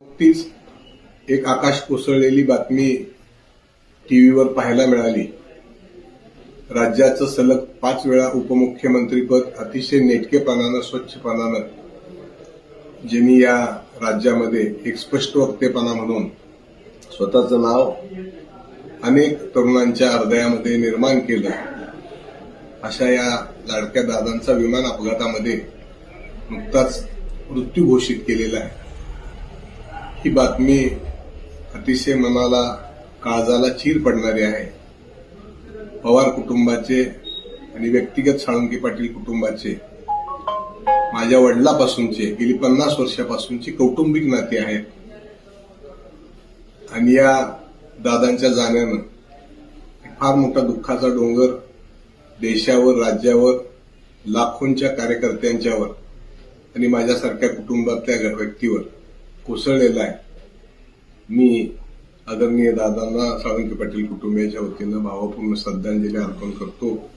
नुकतीच एक आकाश कोसळलेली बातमी टीव्हीवर पाहायला मिळाली. राज्याचं सलग पाच वेळा उपमुख्यमंत्रीपद अतिशय नेटकेपणानं स्वच्छपणानं ज्यांनी या राज्यामध्ये एक स्पष्ट वक्तेपणा म्हणून स्वतःचं नाव अनेक तरुणांच्या हृदयामध्ये निर्माण केलं. अशा या लाडक्या दादांचा विमान अपघातामध्ये नुकताच मृत्यू घोषित केलेला आहे. ही बातमी अतिशय मनाला काळजाला चीर पडणारी आहे. पवार कुटुंबाचे आणि व्यक्तिगत साळुंके पाटील कुटुंबाचे माझ्या वडिलापासूनचे गेली पन्नास वर्षापासूनची कौटुंबिक नाती आहेत. आणि या दादांच्या जाण्यानं फार मोठा दुःखाचा डोंगर देशावर राज्यावर लाखोंच्या कार्यकर्त्यांच्यावर आणि माझ्यासारख्या कुटुंबातल्या व्यक्तीवर कोसळलेला आहे. मी आदरणीय दादांना साळुंके पाटील कुटुंबियाच्या वतीनं भावपूर्ण श्रद्धांजली अर्पण करतो.